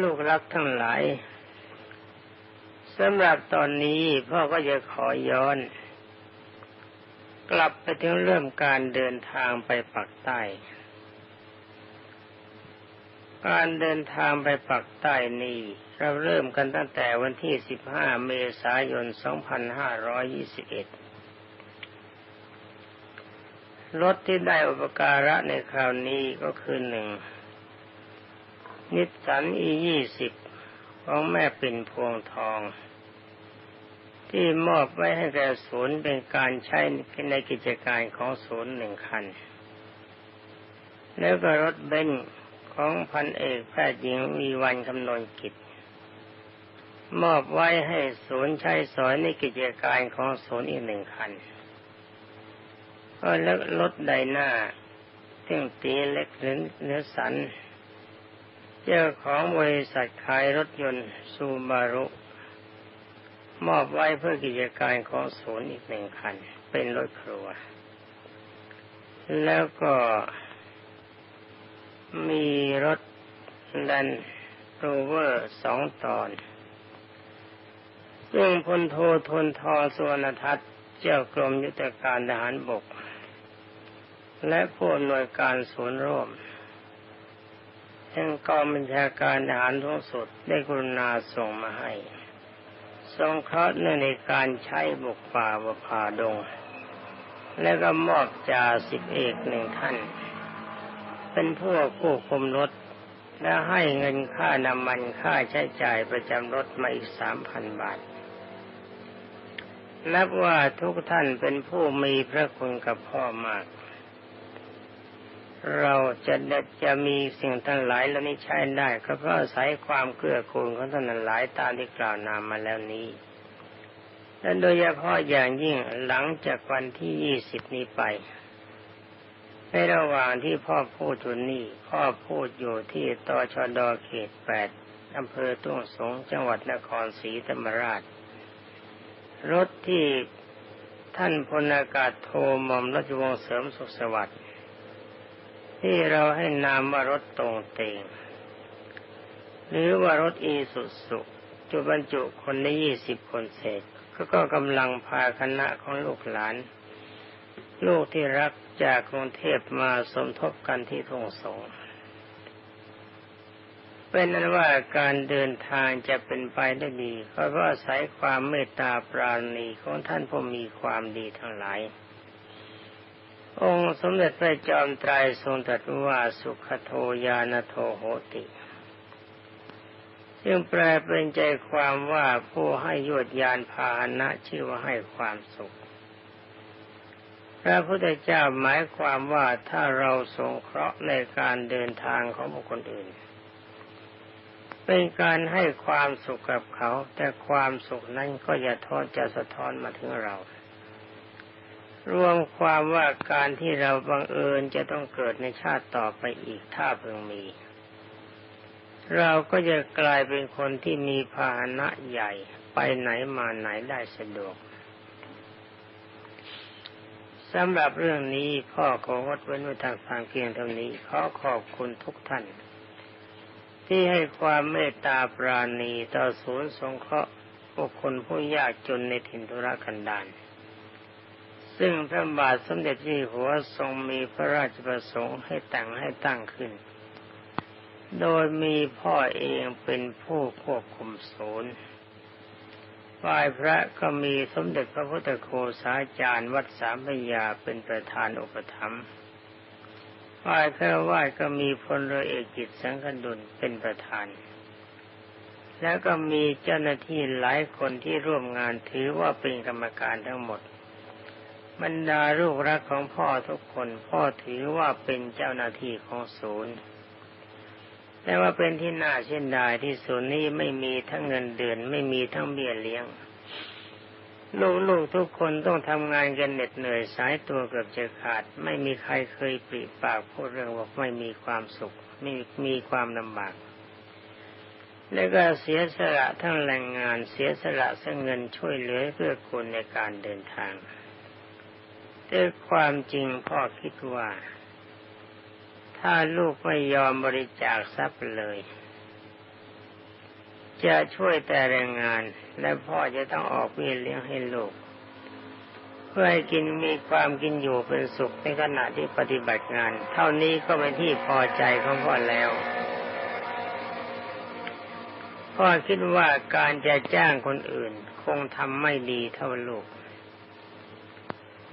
ลูกรักทั้งหลายสำหรับตอนนี้พ่อก็จะขอย้อน กลับไปถึงเริ่มการเดินทางไปปักใต้ การเดินทางไปปักใต้นี้ เราเริ่มกันตั้งแต่วันที่ 15 เมษายน 2521 รถที่ได้อุปการะในคราวนี้ก็คือหนึ่ง นิสสันอียี่สิบของแม่ปิ่นพวงทอง ที่มอบไว้ให้แก่ศูนย์เป็นการใช้ในกิจการของศูนย์หนึ่งคัน แล้วก็รถเบนซ์ของพันเอกแพทย์หญิงมีวันคำนวณกิจ มอบไว้ให้ศูนย์ใช้สอยในกิจการของศูนย์อีกหนึ่งคันก็แล้วรถไดหน้าซึ่งตีเล็กหรือเนื้อสัน เจ้าของบริษัทขายรถยนต์ซูบารุ มอบไว้เพื่อกิจการของศูนย์อีกหนึ่งคัน เป็นรถครัว แล้วก็มีรถแลนโรเวอร์สองตอน ซึ่งพลโททนทอสุวรรณทัศน์เจ้ากรมยุทธการทหารบก และผู้อำนวยการศูนย์ร่วม แห่งกองบัญชาการทหารทุกสุดได้กรุณาส่งมาให้ทรงเคราะห์ในการใช้บุกป่าบผาดง และก็มอบจ่าสิบเอกหนึ่งท่าน เป็นผู้ควบคุมรถ และให้เงินค่าน้ำมันค่าใช้จ่ายประจำรถมาอีกสามพันบาท นับว่าทุกท่านเป็นผู้มีพระคุณกับพ่อมาก เราจะจะมีสิ่งทั้งหลายแล้วนี้ใช้ได้ ก็เพราะอาศัยความเกื้อกูลของท่านหลายตามที่กล่าวนามมาแล้วนี้และโดยเฉพาะอย่างยิ่งหลังจากวันที่ยี่สิบนี้ไป ในระหว่างที่พ่อพูดอยู่นี่ พ่อพูดอยู่ที่ตชดเขตแปดอำเภอตุ้งสงจังหวัดนครศรีธรรมราช รถที่ท่านพลอากาศโทมอมราชวงศ์เสริมสุขสวัสดิ์ ที่เราให้นามว่ารถตรงเตงหรือว่ารถอีสุสุจุบรรจุคนในยี่สิบคนเศษ ก็ก็กำลังพาคณะของลูกหลาน ลูกที่รักจากกรุงเทพมาสมทบกันที่ทงสงเป็นนั้นว่าการเดินทางจะเป็นไปได้ดีเพราะว่าอาศัยความเมตตาปราณีของท่านผู้มีความดีทั้งหลาย องค์สมเด็จพระจอมไตรทรงตรัสว่าสุขโทยานโทโหติ ซึ่งแปลเป็นใจความว่าผู้ให้ยวดยานพาหนะชื่อว่าให้ความสุข พระพุทธเจ้าหมายความว่าถ้าเราสงเคราะห์ในการเดินทางของบุคคลอื่น เป็นการให้ความสุขกับเขา แต่ความสุขนั้นก็อย่าทอดจะสะท้อนมาถึงเรา รวมความว่าการที่เราบังเอิญจะต้องเกิดในชาติต่อไปอีกถ้าเพิ่งมี เราก็จะกลายเป็นคนที่มีพาหนะใหญ่ไปไหนมาไหนได้สะดวกสำหรับเรื่องนี้พ่อของดเว้นไว้ทางฟังเพียงเท่านี้ขอขอบคุณทุกท่าน ที่ให้ความเมตตาปราณีต่อศูนย์สงเคราะห์บุคคลผู้ยากจนในถิ่นธุรกันดาร ซึ่งพระบาทสมเด็จที่หัวทรงมีพระราชประสงค์ให้แต่งให้ตั้งขึ้น โดยมีพ่อเองเป็นผู้ควบคุมศูนย์ฝ่ายพระก็มีสมเด็จพระพุทธโฆษาจารย์วัดสามพยาเป็นประธานอุปถัมภ์ฝ่ายฆราวาสก็มีพลเรือเอกจิตสังคดุลเป็นประธาน แล้วก็มีเจ้าหน้าที่หลายคนที่ร่วมงานถือว่าเป็นกรรมการทั้งหมด บรรดาลูกรักของพ่อทุกคนพ่อถือว่าเป็นเจ้าหน้าที่ของศูนย์แต่ว่าเป็นที่น่าเช่นใดที่ศูนย์นี้ไม่มีทั้งเงินเดือนไม่มีทั้งเบี้ยเลี้ยง ลูกๆทุกคนต้องทำงานกันเหน็ดเหนื่อยสายตัวเกือบจะขาด ไม่มีใครเคยปริปากพูดเรื่องว่าไม่มีความสุขไม่มีความลำบากแล้วก็เสียสละทั้งแรงงานเสียสละเสเงินช่วยเหลือเพื่อคนในการเดินทาง แต่ความจริงพ่อคิดว่า ถ้าลูกไม่ยอมบริจาคทรัพย์เลย จะช่วยแต่แรงงาน และพ่อจะต้องออกเบี้ยเลี้ยงให้ลูก เพื่อให้กินมีความกินอยู่เป็นสุขในขณะที่ปฏิบัติงาน เท่านี้ก็เป็นที่พอใจของพ่อแล้วพ่อคิดว่าการจะจ้างคนอื่น คงทำไม่ดีเท่าลูก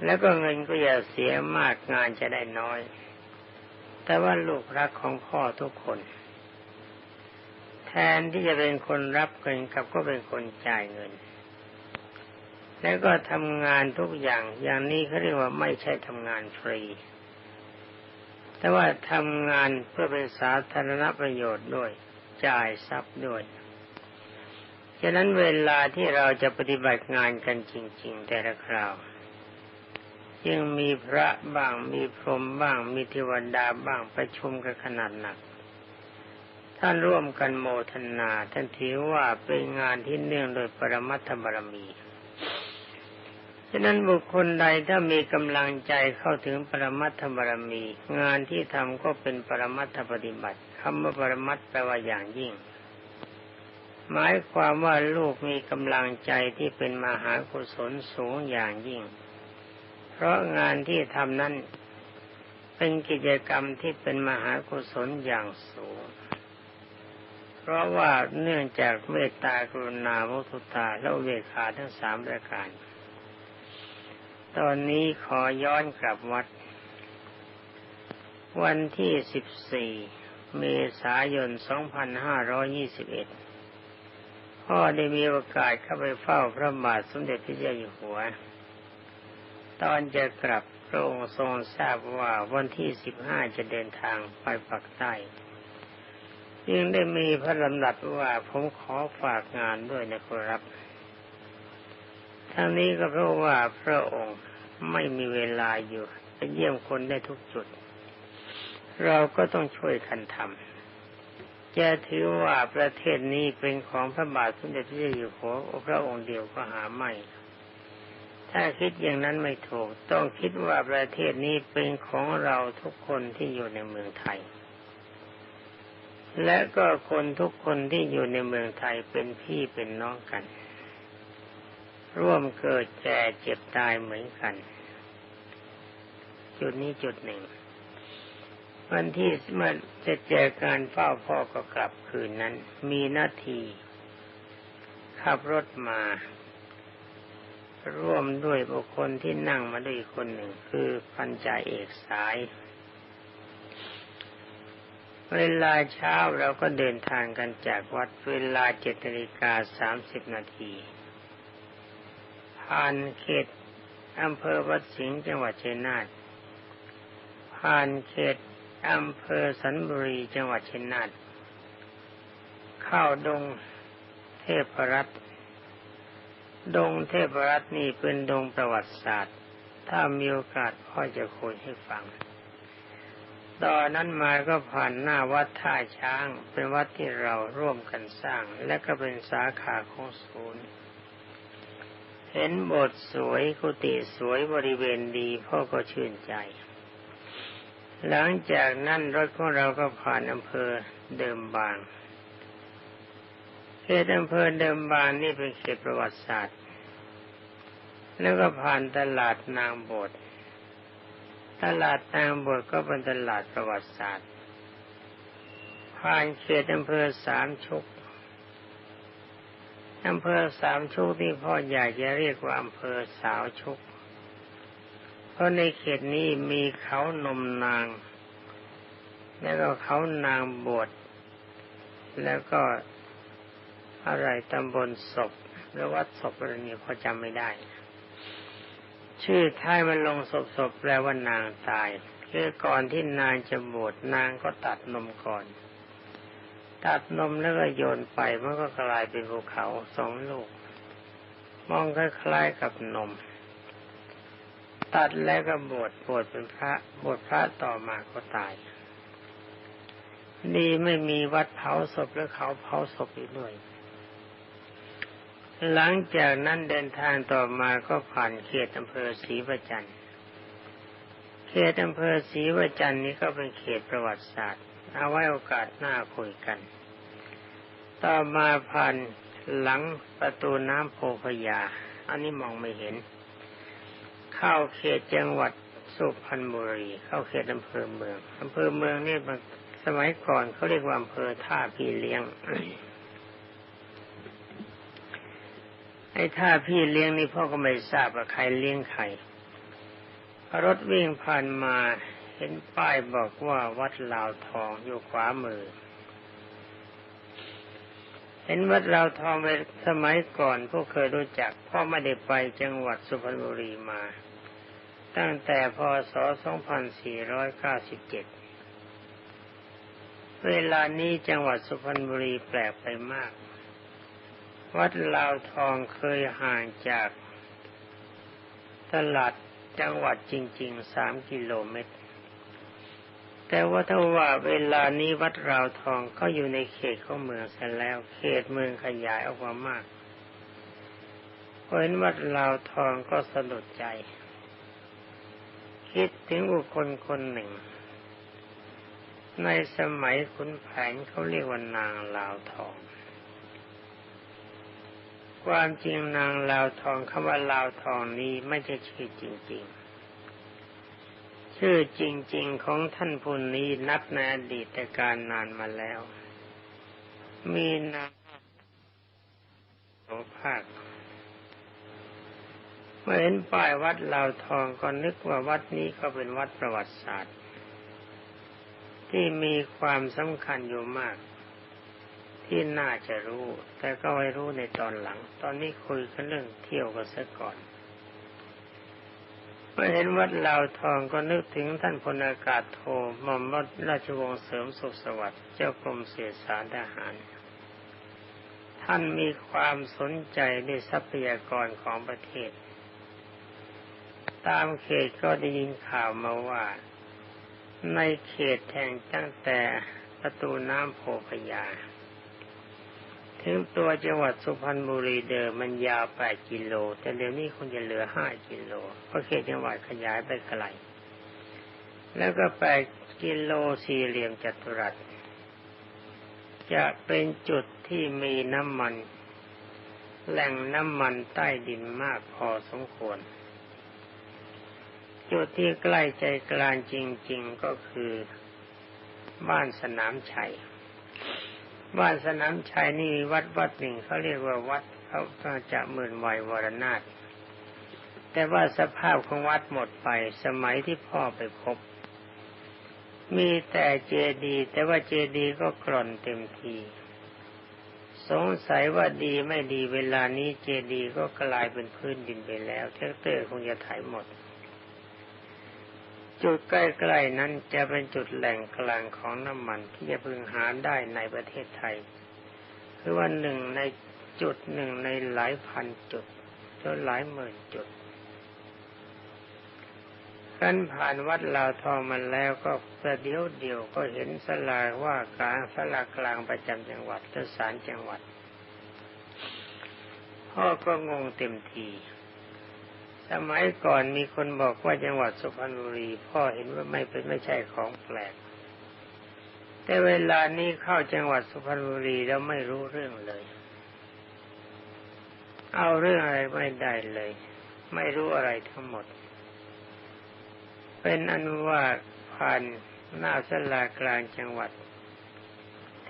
แล้วก็เงินก็อย่าเสียมากงานจะได้น้อย แต่ว่าลูกรักของพ่อทุกคน แทนที่จะเป็นคนรับเงินกับก็เป็นคนจ่ายเงิน แล้วก็ทำงานทุกอย่างอย่างนี้เขาเรียกว่าไม่ใช่ทำงานฟรี แต่ว่าทำงานเพื่อเป็นสาธารณประโยชน์ด้วยจ่ายทรัพย์ด้วยฉะนั้นเวลาที่เราจะปฏิบัติงานกันจริง ๆ แต่ละคราว ยังมีพระบ้างมีพรหมบ้าง มีเทวดาบ้างประชุมกันขนาดหนัก ท่านร่วมกันโมทนาท่านถือว่าเป็นงานที่เนื่องโดยปรมัตถบารมีฉะนั้นบุคคลใดถ้ามีกำลังใจเข้าถึงปรมัตถบารมี งานที่ทำก็เป็นปรมัตถปฏิบัติคำว่าปรมัตแปลว่าอย่างยิ่ง หมายความว่าลูกมีกำลังใจที่เป็นมหากุศลสูงอย่างยิ่ง เพราะงานที่ทำนั้นเป็นกิจกรรมที่เป็นมหากุศลอย่างสูง เพราะว่าเนื่องจากเมตตากรุณามุทุตาและเวขาทั้งสามประการ ตอนนี้ขอย้อนกลับวัด วันที่สิบสี่เมษายนสองพันห้าร้อยี่สิบเอ็ดพ่อได้มีโอกาสเข้าไปเฝ้าพระบาทสมเด็จพระเจ้าอยู่หัว ตอนจะกลับพระองค์ทรงทราบว่าวันที่สิบห้าจะเดินทางไปปักใต้จึงได้มีพระลำดับว่าผมขอฝากงานด้วยนะครับ ทั้งนี้ก็เพราะว่าพระองค์ไม่มีเวลาอยู่จะเยี่ยมคนได้ทุกจุด เราก็ต้องช่วยกันทำจะถือว่าประเทศนี้เป็นของพระบาทสมเด็จพระเจ้าอยู่หัวพระองค์เดียวก็หาไม่ ถ้าคิดอย่างนั้นไม่ถูก ต้องคิดว่าประเทศนี้เป็นของเราทุกคนที่อยู่ในเมืองไทย และก็คนทุกคนที่อยู่ในเมืองไทยเป็นพี่เป็นน้องกัน ร่วมเกิดแก่เจ็บตายเหมือนกัน จุดนี้จุดหนึ่ง วันที่มื่อจะเจอการเฝ้าพ่อก็กลับคืนนั้น มีหน้าที่ขับรถมา ร่วมด้วยบุคคลที่นั่งมาด้วยคนหนึ่งคือพันจ่าเอกสาย เวลาเช้าเราก็เดินทางกันจากวัดเวลาเจ็ดนาฬิกาสามสิบนาทีผ่านเขตอำเภอวัดสิงห์จังหวัดชัยนาทผ่านเขตอำเภอสันบุรีจังหวัดชัยนาทเข้าดงเทพรัตน์ ดงเทพรัตน์นี่เป็นดงประวัติศาสตร์ ถ้ามีโอกาสพ่อจะคุยให้ฟัง ตอนนั้นมาก็ผ่านหน้าวัดท่าช้าง เป็นวัดที่เราร่วมกันสร้าง และก็เป็นสาขาของศูนย์ เห็นบทสวยกุฏิสวยบริเวณดีพ่อก็ชื่นใจ หลังจากนั้นรถของเราก็ผ่านอำเภอเดิมบาง ขตอำเภอเดิมบางนี่เป็นเขตประวัติศาสตร์ แล้วก็ผ่านตลาดนางบท ตลาดนางบทก็เป็นตลาดประวัติศาสตร์ ผ่านเขตอำเภอสามชุกอำเภอสามชุกที่พ่อใหญ่จะเรียกว่าอำเภอสาวชุก เพราะในเขตนี้มีเขานมนาง แล้วก็เขานางบวชแล้วก็ อะไรตำบลศพหรือวัดศพอะไรนี้พอจำไม่ได้ ชื่อท้ายมันลงศพศพแปลว่านางตายคือก่อนที่นางจะบวชนางก็ตัดนมก่อน ตัดนมแล้วก็โยนไปมันก็กลายเป็นภูเขาสองลูก มองคล้ายๆกับนม ตัดแล้วก็บวชบวชเป็นพระบวชพระต่อมาก็ตายดีไม่มีวัดเผาศพแล้วเขาเผาศพอีกด้วย หลังจากนั้นเดินทางต่อมาก็ผ่านเขตอำเภอศรีประจันเขตอำเภอศรีประจันนี้ก็เป็นเขตประวัติศาสตร์ เอาไว้โอกาสหน้าคุยกัน ต่อมาผ่านหลังประตูน้ำโพพยา อันนี้มองไม่เห็น เข้าเขตจังหวัดสุพรรณบุรี เข้าเขตอำเภอเมืองอำเภอเมืองนี่สมัยก่อนเขาเรียกว่าอำเภอท่าพี่เลี้ยง ไอ้ท่าพี่เลี้ยงนี่พ่อก็ไม่ทราบว่าใครเลี้ยงใครรถวิ่งผ่านมาเห็นป้ายบอกว่าวัดลาวทองอยู่ขวามือ เห็นวัดลาวทองไปสมัยก่อนพวกเคยรู้จักพ่อไม่ได้ไปจังหวัดสุพรรณบุรีมา ตั้งแต่พศ 2497 เวลานี้จังหวัดสุพรรณบุรีแปลกไปมาก วัดลาวทองเคยห่างจากตลาดจังหวัดจริงๆสามกิโลเมตร แต่ว่าถ้าว่าเวลานี้วัดราวทองก็อยู่ในเขตของเมืองเสร็จแล้ว เขตเมืองขยายออกมามากพอเห็นวัดราวทองก็สะดุดใจ คิดถึงบุคคลคนหนึ่ง ในสมัยขุนแผนเขาเรียกว่านางลาวทอง ความจริงนางลาวทองคำว่าลาวทองนี้ไม่ใช่ชื่อจริง ๆ ชื่อจริง ๆ ของท่านผู้นี้นับในอดีตการนานมาแล้ว มีนามโสภาคเมื่อเห็นป้ายวัดลาวทองก็นึกว่าวัดนี้ก็เป็นวัดประวัติศาสตร์ ที่มีความสำคัญอยู่มาก ที่น่าจะรู้ แต่ก็ไม่รู้ในตอนหลัง ตอนนี้คุยกันเรื่องเที่ยวกันซะก่อนเมื่อเห็นวัดลาวทองก็นึกถึงท่านพลอากาศโทหม่อมรัดราชวงศ์เสริมสุขสวัสดิ์เจ้ากรมเสียสารทหาร ท่านมีความสนใจในทรัพยากรของประเทศ ตามเขตก็ได้ยินข่าวมาว่า ในเขตแห่งตั้งแต่ประตูน้ำโพพยา ถึงตัวจังหวัดสุพรรณบุรีเดิมมันยาวแปดกิโล แต่เดี๋ยวนี้คงจะเหลือห้ากิโลเพราะเขตจังหวัดขยายไปไกลแล้วก็แปดกิโลสี่เหลี่ยมจัตุรัส จะเป็นจุดที่มีน้ำมัน แหล่งน้ำมันใต้ดินมากพอสมควร จุดที่ใกล้ใจกลางจริง ๆก็คือ บ้านสนามชัย บ้านสนามชัยนี่วัดวัดหนึ่งเขาเรียกว่าวัดเขาจะหมื่นวัยวรนาถแต่ว่าสภาพของวัดหมดไปสมัยที่พ่อไปพบ มีแต่เจดีย์แต่ว่าเจดีย์ก็กร่อนเต็มที สงสัยว่าดีไม่ดีเวลานี้เจดีย์ก็กลายเป็นพื้นดินไปแล้วเทคเตอร์คงจะถ่ายหมด จุดใกล้ๆนั้นจะเป็นจุดแหล่งกลางของน้ำมันที่จะพึงหาได้ในประเทศไทย คือว่าหนึ่งในจุดหนึ่งในหลายพันจุดจนหลายหมื่นจุดกันผ่านวัดลาวทองมันแล้วก็ประเดี๋ยวเดียวก็เห็นสลาว่าการสลากลางประจำจังหวัดทศาลจังหวัดพ่อก็งงเต็มที สมัยก่อนมีคนบอกว่าจังหวัดสุพรรณบุรีพ่อเห็นว่าไม่เป็นไม่ใช่ของแปลก แต่เวลานี้เข้าจังหวัดสุพรรณบุรีแล้วไม่รู้เรื่องเลย เอาเรื่องอะไรไม่ได้เลย ไม่รู้อะไรทั้งหมด เป็นอนุว่าผ่านหน้าสลากลางจังหวัด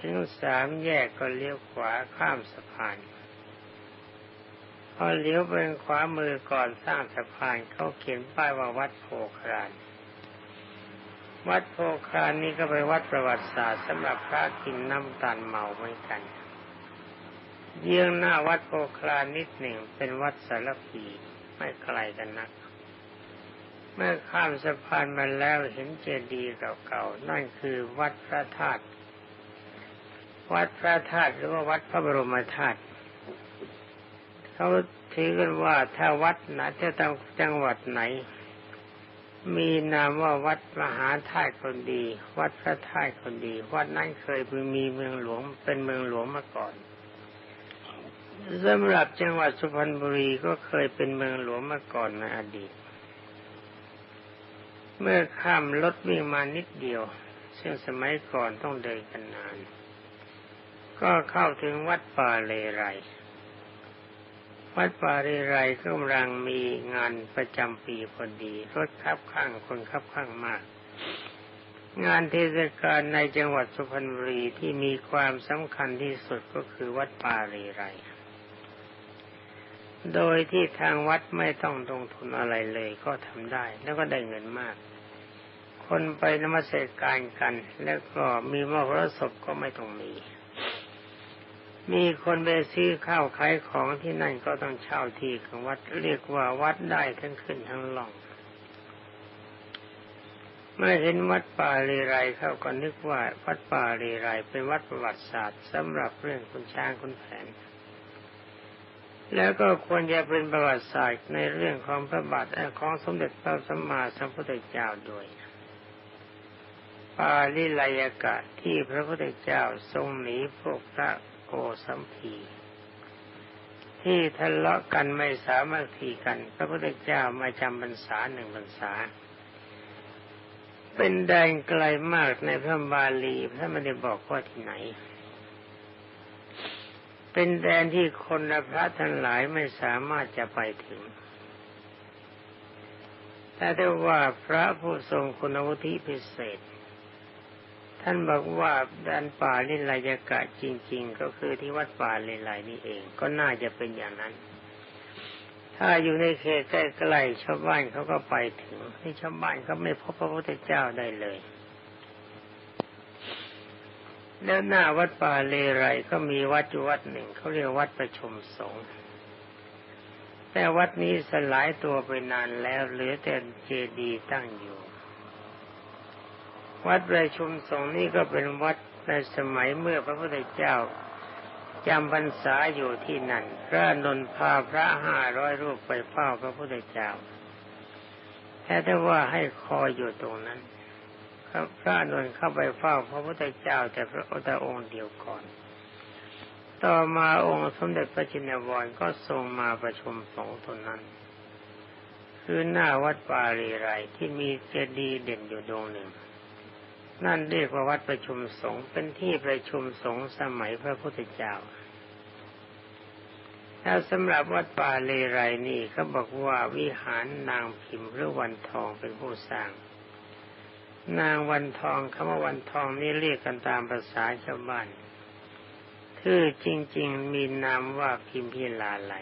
ถึงสามแยกก็เลี้ยวขวาข้ามสะพาน พอเลี้ยวไปขวามือก่อนสร้างสะพานเขาเขียนป้ายว่าวัดโพครานวัดโพครานนี้ก็เป็นวัดประวัติศาสตร์สำหรับพระกินน้ำตาลเมาเหมือนกัน เยื้องหน้าวัดโพครานนิดหนึ่งเป็นวัดสารพีไม่ไกลกันนัก เมื่อข้ามสะพานมาแล้วเห็นเจดีย์เก่าๆนั่นคือวัดพระธาตุวัดพระธาตุหรือว่าวัดพระบรมธาตุ เขาถือกันว่าถ้าวัดไหนถ้าจังหวัดไหน มีนามว่าวัดมหาธาตุคนดี วัดพระธาตุคนดี วัดนั้นเคยมีเมืองหลวงเป็นเมืองหลวงมาก่อนสำหรับจังหวัดสุพรรณบุรีก็เคยเป็นเมืองหลวงมาก่อนในอดีต เมื่อข้ามรถวิ่งมานิดเดียว ซึ่งสมัยก่อนต้องเดินกันนานกก็เข้าถึงวัดป่าเลไร วัดป่าเลไรกำลังมีงานประจำปีพอดีรถคับข้างคนคับข้างมาก งานเทศกาลในจังหวัดสุพรรณบุรีที่มีความสำคัญที่สุดก็คือวัดป่าเลไรโดยที่ทางวัดไม่ต้องลงทุนอะไรเลยก็ทำได้ แล้วก็ได้เงินมาก คนไปนมัสการกัน แล้วก็มีมหรสพก็ไม่ต้องมี มีคนไปซื้อข้าวขายของที่นั่นก็ต้องเช่าที่ของวัดเรียกว่าวัดได้ทั้งขึ้นทั้งล่อง เมื่อเห็นวัดป่าเรไรเข้าก็นึกว่าวัดป่าเรไรเป็นวัดประวัติศาสตร์สำหรับเรื่องคุณช้างคุณแผน แล้วก็ควรจะเป็นประวัติศาสตร์ในเรื่องของพระบาทของสมเด็จพระสัมมาสัมพุทธเจ้าด้วยป่าลิไลยกะที่พระพุทธเจ้าทรงหนีพวกพระ โกสัมพีที่ทะเลาะกันไม่สามารถทีกัน พระพุทธเจ้ามาจำพรรษาหนึ่งพรรษา เป็นแดนไกลมากในพระบาลีพระไม่ได้บอกว่าที่ไหน เป็นแดนที่คนพระทั้งหลายไม่สามารถจะไปถึงแต่ได้ว่าพระผู้ทรงคุณวุฒิพิเศษ ท่านบอกว่าด้านป่าลิลายกะจริง ๆ ก็คือที่วัดป่าลิลายนี่เอง ก็น่าจะเป็นอย่างนั้น ถ้าอยู่ในเขตใกล้ๆชาวบ้านเขาก็ไปถึงที่ชาวบ้านเขาไม่พบพระพุทธเจ้าได้เลย แล้วหน้าวัดป่าเลไรก็มีวัดอยู่วัดหนึ่งเขาเรียกวัดประชุมสงฆ์แต่วัดนี้สลายตัวไปนานแล้วเหลือแต่เจดีย์ตั้งอยู่ วัดประชุมสงฆ์นี่ก็เป็นวัดในสมัยเมื่อพระพุทธเจ้าจำพรรษาอยู่ที่นั่นพระนนพาพระห้าร้อยรูปไปเฝ้าพระพุทธเจ้าแค่แต่ว่าให้คอยอยู่ตรงนั้นครับพระนนเข้าไปเฝ้าพระพุทธเจ้าแต่พระองค์เดียวก่อน ต่อมาองค์สมเด็จพระจินวรก็ทรงมาประชุมสงฆ์ตนนั้น คือหน้าวัดป่ารีไรที่มีเจดีย์เด่นอยู่ดวงหนึ่ง นั่นเรียกว่าวัดประชุมสงฆ์เป็นที่ประชุมสงฆ์สมัยพระพุทธเจ้าแล้วสำหรับวัดป่าเลไรนี่เขาบอกว่าวิหารนางพิมพ์หรือวันทองเป็นผู้สร้าง นางวันทองคำว่าวันทองนี่เรียกกันตามภาษาชาวบ้านคือจริง ๆ มีนามว่าพิมพิลาไหล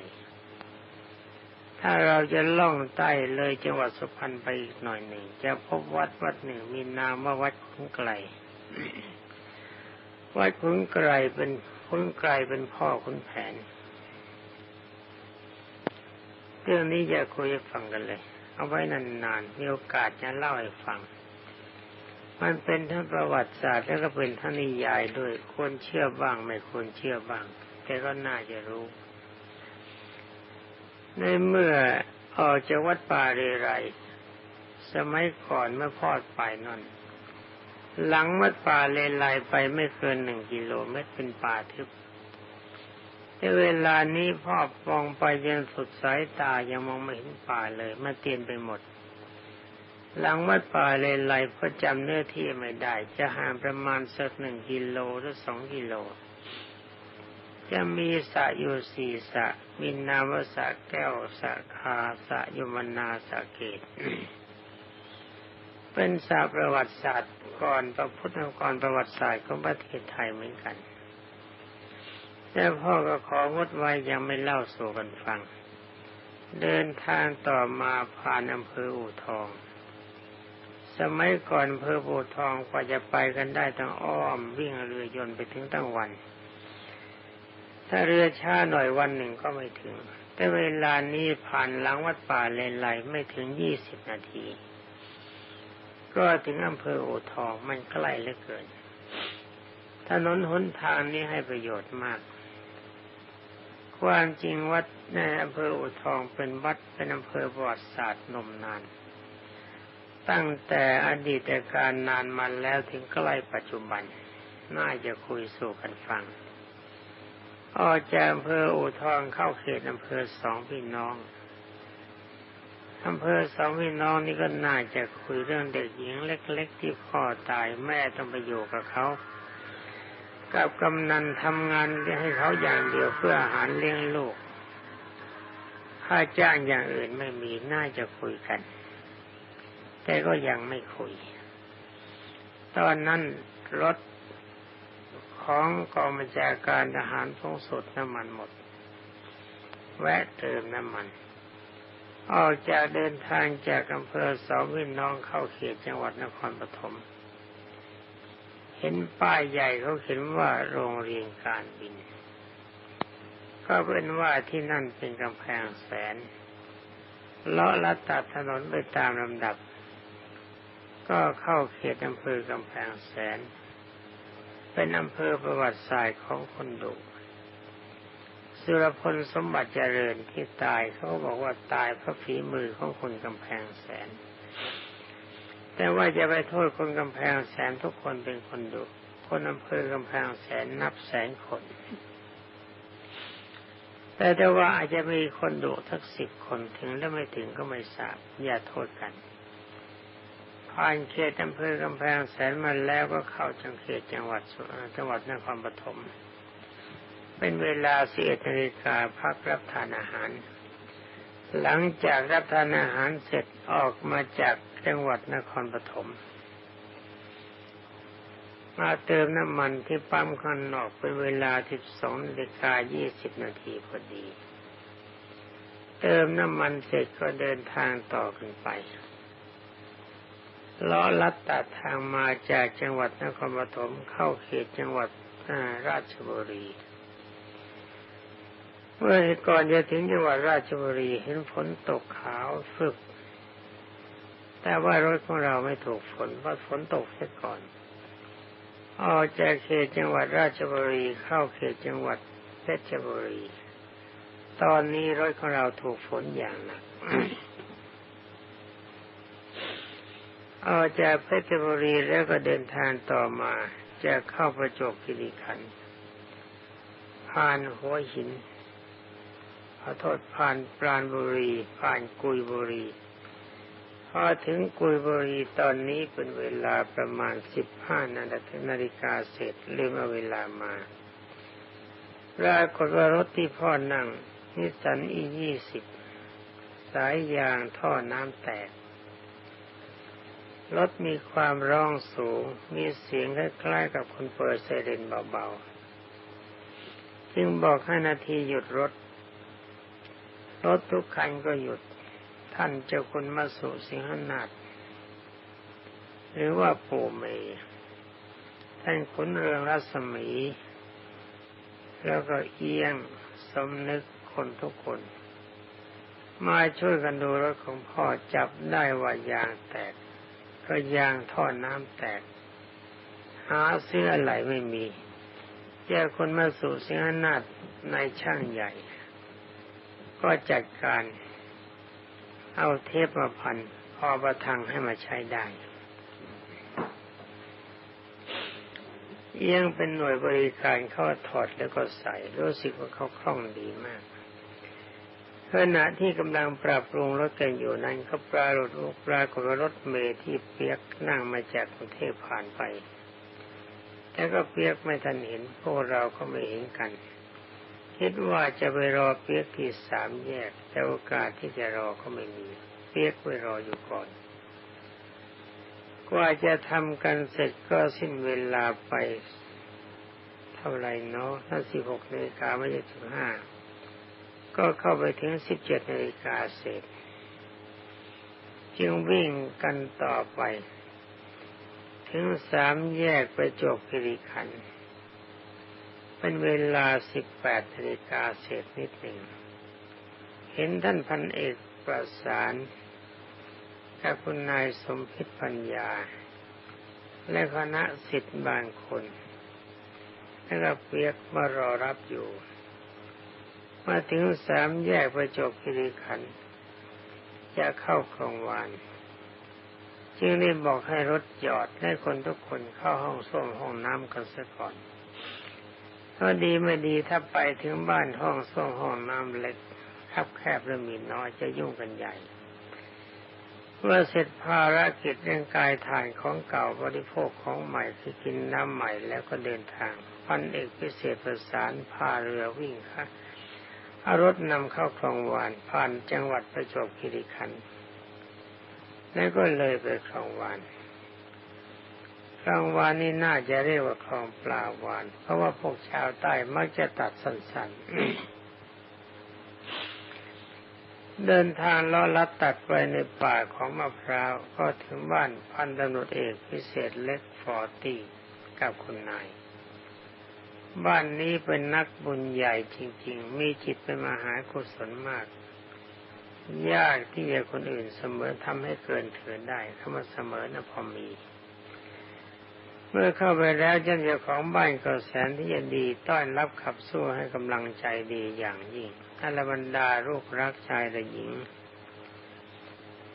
ถ้าเราจะล่องใต้เลยจังหวัดสุพรรณไปอีกหน่อยหนึ่ง จะพบวัดวัดหนึ่งมีนามว่าวัดขุนไกล วัดขุนไกลเป็นขุนไกลเป็นพ่อขุนแผน เรื่องนี้จะคุยฟังกันเลย เอาไว้นานๆมีโอกาสจะเล่าให้ฟัง มันเป็นทั้งประวัติศาสตร์แล้วก็เป็นทั้งนิยายด้วยควรเชื่อบ้างไม่ควรเชื่อบ้าง แต่ก็น่าจะรู้ ในเมื่อออกจากวัดป่าเรไร สมัยก่อนเมื่อพอดไปนั่นหลังวัดป่าเลไลไปไม่เกินหนึ่งกิโลเมตรเป็นป่าทึบในเวลานี้พ่อปองไปยังสุดสายตายังมองไม่เห็นป่าเลยมาเตียนไปหมด หลังวัดป่าเลไลพอจำเนื้อที่ไม่ได้ จะห่างประมาณสักหนึ่งกิโลหรือสองกิโล จะมีสะอยู่สี่สะมีนามสะแก้วสะคาสะยมนาสะเกตเป็นสาประวัติศาสตร์ก่อนประพุทธก่อนประวัติศาสตร์ของประเทศไทยเหมือนกัน แต่พ่อก็ของดไว้ยังไม่เล่าสู่กันฟัง เดินทางต่อมาผ่านอำเภออู่ทอง สมัยก่อนอำเภออู่ทองกว่าจะไปกันได้ต้องอ้อมวิ่งเรือยนต์ไปถึงตั้งวัน ถ้าเรือช้าหน่อยวันหนึ่งก็ไม่ถึง แต่เวลานี้ผ่านหลังวัดป่าเลนไหลไม่ถึงยี่สิบนาที ก็ถึงอำเภอโอทองมันใกล้เหลือเกินถนนหนทางนี้ให้ประโยชน์มาก ความจริงวัดในอำเภออุทองเป็นวัดเป็นอำเภอประวัติศาสตร์นมนาน ตั้งแต่อดีตการนานมาแล้วถึงใกล้ปัจจุบัน น่าจะคุยสู่กันฟัง ออกจากอำเภออู่ทองเข้าเขตอำเภอสองพี่น้องอำเภอสองพี่น้องนี่ก็น่าจะคุยเรื่องเด็กหญิงเล็ก ๆ ที่พ่อตายแม่ต้องไปอยู่กับเขา กับกำนันทำงานให้เขาอย่างเดียวเพื่ออาหารเลี้ยงลูกค่าจ้างอย่างอื่นไม่มีน่าจะคุยกัน แต่ก็ยังไม่คุย ตอนนั้นรถ ของกองบัญชาการทหารทงสุดน้ำมันหมด แวะเติมน้ำมัน ออกจากเดินทางจากอำเภอสองพี่น้องเข้าเขตจังหวัดนครปฐมเห็นป้ายใหญ่เขาเขียนว่าโรงเรียนการบิน ก็เป็นว่าที่นั่นเป็นกำแพงแสนเลาะลัดตัดถนนไปตามลำดับ ก็เข้าเขตอำเภอกำแพงแสน เป็นอำเภอประวัติศาสตร์ของคนดุสุรพลสมบัติเจริญที่ตายเขาบอกว่าตายเพราะฝีมือของคนกำแพงแสน แต่ว่าจะไปโทษคนกำแพงแสนทุกคนเป็นคนดุคนอำเภอกำแพงแสนนับแสนคน แต่แต่ว่าอาจจะมีคนดุทักสิบคนถึงและไม่ถึงก็ไม่ทราบอย่าโทษกัน ผ่านเขตอำเภอกำแพงแสนมาแล้วก็เข้าจังเขตจังหวัดจังหวัดนครปฐมเป็นเวลาสิบนาฬิกาพักรับทานอาหาร หลังจากรับทานอาหารเสร็จออกมาจากจังหวัดนครปฐมมาเติมน้ำมันที่ปั๊มคันนอกเป็นเวลา12นาฬิกา20นาทีพอดี เติมน้ำมันเสร็จก็เดินทางต่อกันไป ล้อลัดตัดทางมาจากจังหวัดนครปฐมเข้าเขตจังหวัดราชบุรีเมื่อก่อนจะถึงจังหวัดราชบุรีเห็นฝนตกขาวฝึก แต่ว่ารถของเราไม่ถูกฝนเพราะฝนตกเสียก่อนออกจากเขตจังหวัดราชบุรีเข้าเขตจังหวัดเพชรบุรี ตอนนี้รถของเราถูกฝนอย่างหนัก ออกจากเพชรบุรีแล้วก็เดินทางต่อมาจะเข้าประจวบคีรีขันผ่านหัวหินขอโทษผ่านปราณบุรี ผ่านกุยบุรี พอถึงกุยบุรีตอนนี้เป็นเวลาประมาณสิบห้านาฬิกาเสร็จลืมเอาเวลามาปรากฏว่ารถที่พ่อนั่งนิสันอียี่สิบสายยางท่อน้ำแตก รถมีความร้องสูง มีเสียงคล้ายๆกับคนเปิดไซเรนเบาๆ จึงบอกให้นาทีหยุดรถ รถทุกคันก็หยุด ท่านเจ้าคุณมาสุสิงหนาถหรือว่าปู่เมย์ท่านขุนเรืองรัศมี แล้วก็เอียงสมนึกคนทุกคน มาช่วยกันดูรถของพ่อจับได้ว่ายางแตก ก็ยางท่อน้ำแตก หาเสื้อไหลไม่มีเจ้าคนมาสู่สิงหนาถในช่างใหญ่ ก็จัดการเอาเทปมาพันพอประทังให้มาใช้ได้ เอียงเป็นหน่วยบริการเขาถอดแล้วก็ใส่รู้สึกว่าเขาคล่องดีมาก ขณะที่กำลังปรับปรุงรถกันอยู่นั้นก็ปรารถปรากฏรถเมย์ที่เปียกนั่งมาจากกรุงเทพผ่านไปแต่ก็เปียกไม่ทันเห็นพวกเราก็ไม่เห็นกัน คิดว่าจะไปรอเปียกที่สามแยก แต่โอกาสที่จะรอก็ไม่มี เปียกไปรออยู่ก่อน กว่าจะทำกันเสร็จก็สิ้นเวลาไป เท่าไรเนาะถ้าสิบหกนาฬิกาไม่ใช่สิบห้า ก็เข้าไปถึงสิบเจ็ดนาฬิกาเสร็จ จึงวิ่งกันต่อไป ถึงสามแยกไปจบพิริขัน เป็นเวลาสิบแปดนาฬิกาเศษนิดหนึ่ง เห็นท่านพันเอกประสานกับคุณนายสมพิษปัญญา และคณะสิทธิ์บางคน และก็เปียกมารอรับอยู่ มาถึงสามแยกประจบคิริขันจะเข้าคลองวาน จึงได้บอกให้รถจอดให้คนทุกคนเข้าห้องส้วมห้องน้ำกันซะก่อนพอดีไม่ดีถ้าไปถึงบ้านห้องส่งห้องน้ำเล็กคับแคบและมีน้อยจะยุ่งกันใหญ่เมื่อเสร็จภารกิจเรื่องกายถ่ายของเก่าบริโภคของใหม่ที่กินน้ำใหม่แล้วก็เดินทาง พันเอกพิเศษประสานพาเรือวิ่งค่ะ เอารถนำเข้าคลองวานผ่านจังหวัดประจวบคีรีขันธ์แล้วก็เลยไปคลองวานคลองวานนี่น่าจะเรียกว่าคลองปลาวาน เพราะว่าพวกชาวใต้มักจะตัดสั้นๆ เดินทางล้อลัดตัดไปในป่าของมะพร้าวก็ถึงบ้านพันตำรวจเอกพิเศษเล็กฟอร์ตี้กับคุณนาย บ้านนี้เป็นนักบุญใหญ่จริง ๆ มีจิตเป็นมหากุศลมาก ยากที่จะคนอื่นเสมอทำให้เกินเถินได้คำว่าเสมอนะพอมี เมื่อเข้าไปแล้วเจ้าของบ้านก็แสนที่จะดีต้อนรับขับสู้ให้กำลังใจดีอย่างยิ่งอรบรรดาลูกรักชายและหญิง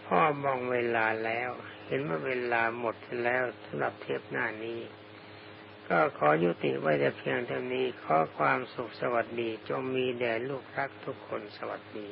พ่อมองเวลาแล้ว เห็นว่าเวลาหมดแล้วสำหรับเทปหน้านี้ ก็ขอยุติไว้แต่เพียงเท่านี้ ขอความสุขสวัสดี จงมีแด่ลูกรักทุกคนสวัสดี